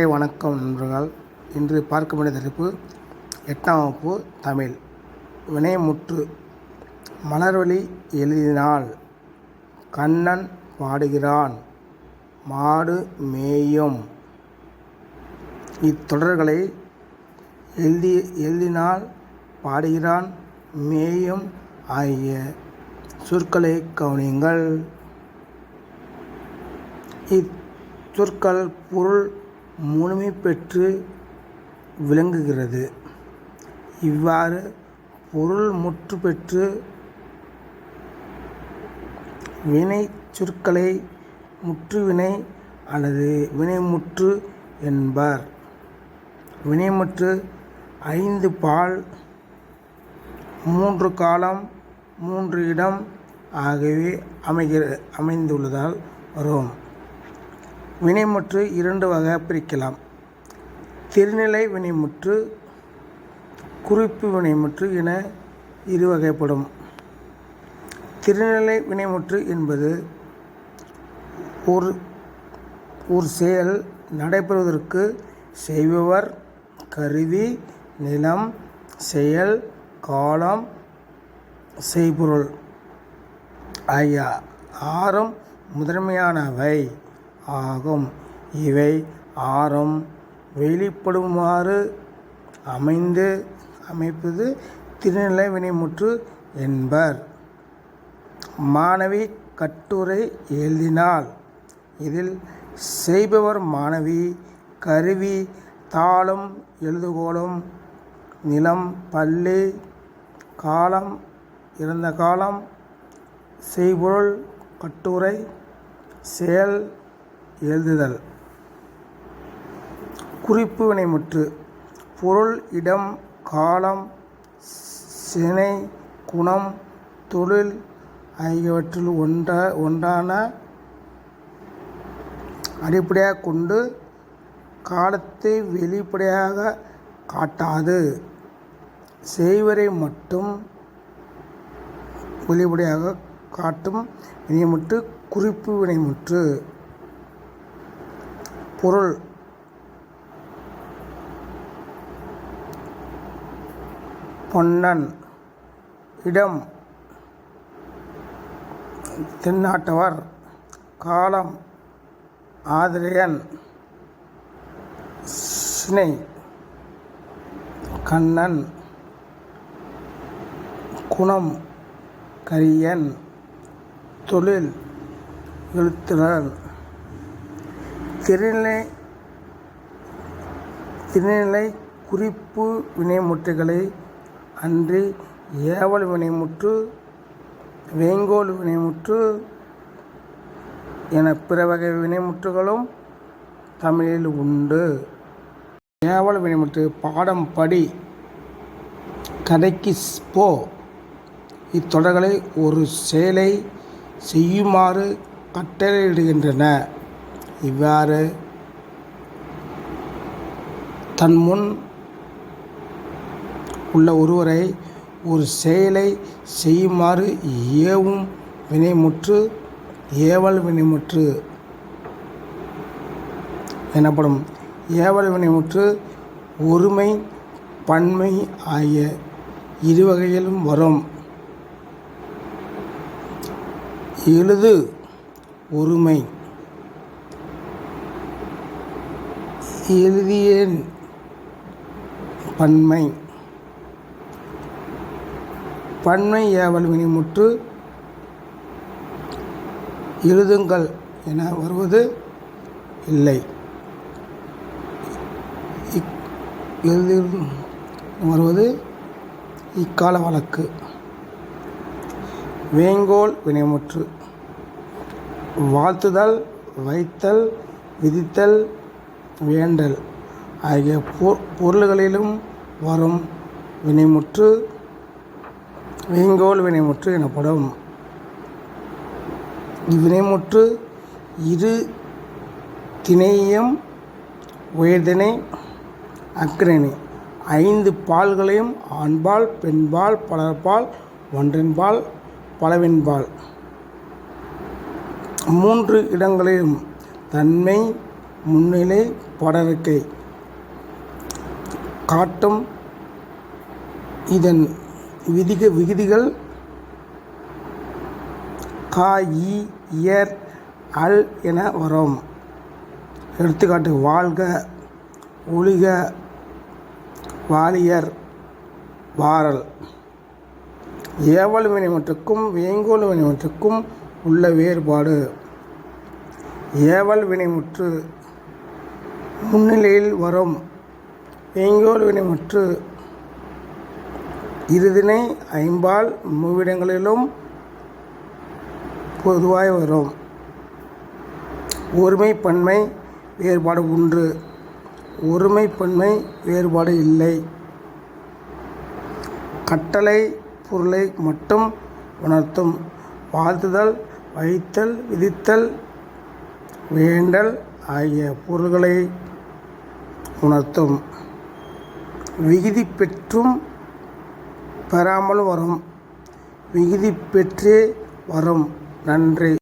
வணக்கம் நண்பர்கள். இன்று பார்க்க வேண்டிய தலைப்பு எட்டாம் வகுப்பு தமிழ். வினைமுற்று மலர்வழி எழுதினால் கண்ணன் பாடுகிறான் மாடு மேயும். இத்தொடர்களை எழுதி எழுதினால் பாடுகிறான் மேயும் ஆகிய சொற்களை கவனியுங்கள். இச்சொற்கள் பொருள் முழுமை பெற்று விளங்குகிறது. இவ்வாறு பொருள் முற்று பெற்று வினை சொற்களை முற்றுவினை அல்லது வினைமுற்று என்பர். வினைமுற்று ஐந்து பால் மூன்று காலம் மூன்று இடம் ஆகியவை அமைகிற அமைந்துள்ளதால் வரும். வினைமுற்று இரண்டு வகை பிரிக்கலாம். திருநிலை வினைமுற்று குறிப்பு வினைமுற்று என இரு வகைப்படும். திருநிலை வினைமுற்று என்பது ஒரு ஒரு செயல் நடைபெறுவதற்கு செய்பவர் கருவி நிலம் செயல் காலம் செய்பொருள். ஆகிய ஆறும் முதன்மையானவை. ஆகும். இவை ஆறும் வெளிப்படுமாறு அமைந்து அமைப்பது திருநிலை வினைமுற்று என்பர். மாணவி கட்டுரை எழுதினால் இதில் செய்பவர் மாணவி கருவி தாளம் எழுதுகோலும் நிலம் பள்ளி காலம் இறந்த காலம் செய்பொருள் கட்டுரை செயல் எழுதுதல். குறிப்பு வினைமுற்று. பொருள் இடம் காலம் சினை குணம் தொழில் ஆகியவற்றில் ஒன்ற ஒன்றான அடிப்படையாக கொண்டு காலத்தை வெளிப்படையாக காட்டாது. செய்வரை மட்டும் வெளிப்படையாக காட்டும் வினைமுற்று குறிப்பு வினைமுற்று. பொருள். பொன்னன். இடம். தென்னாட்டவர். காலம். ஆதிரியன். சினை. கண்ணன். குணம். கரியன். தொழில். எழுத்துனர் திருநிலை திருநிலை குறிப்பு வினைமுற்றுகளை அன்றி ஏவல் வினைமுற்று வேங்கோல் வினைமுற்று என பிற வகை வினைமுற்றுகளும் தமிழில் உண்டு. ஏவல் வினைமுற்று பாடம் படி கதைக்கு போ. இத்தொடர்களை ஒரு செயலை செய்யுமாறு கட்டளையிடுகின்றன. இவ்வாறு தன் முன் உள்ள ஒருவரை ஒரு செயலை செய்யுமாறு ஏவும் வினைமுற்று ஏவல் வினைமுற்று எனப்படும். ஏவல் வினைமுற்று ஒருமை பன்மை ஆகிய இரு வகையிலும் வரும். எழுது ஒருமை. எழுதியேன் பன்மை. பன்மை ஏவல் வினைமுற்று எழுதுங்கள் என வருவது இல்லை. இக் எழுது வருவது இக்கால வழக்கு. வேங்கோல் வினைமுற்று. வாழ்த்துதல் வைத்தல் விதித்தல் வேண்டல் ஆகிய பொ பொருள்களிலும் வரும் வினைமுற்று வேங்கோல் வினைமுற்று எனப்படும். இவ்வினைமுற்று இரு திணையும் உயர்திணை அக்கிரணி ஐந்து பால்களையும் ஆண்பால் பெண்பால் பலர்பால் ஒன்றின்பால் பலவின்பால். மூன்று இடங்களிலும் தன்மை முன்னிலை பாடலுக்கு காட்டும் இதன் விதிக விகுதிகள் கா இ இயர் அல் என வரும். எடுத்துக்காட்டு வாழ்க ஒழிக வாலியர் வாரல். ஏவல் வினைமற்றுக்கும் வேங்கோல் வினைமற்றுக்கும் உள்ள வேறுபாடு. ஏவல் வினைமுற்று முன்னிலையில் வரும். வேங்கோல் வினைமுற்று இருதினை ஐம்பால் மூவிடங்களிலும் பொதுவாய் வரும். ஒருமை பன்மை வேறுபாடு உண்டு ஒருமை பன்மை வேறுபாடு இல்லை. கட்டளை பொருளை மட்டும் உணர்த்தும். வாழ்த்துதல் வைத்தல் விதித்தல் வேண்டல் ஆகிய பொருள்களை உணர்த்தும். விகுதி பெற்றும் பெறாமல் வரும். விகுதி பெற்றே வரும். நன்றி.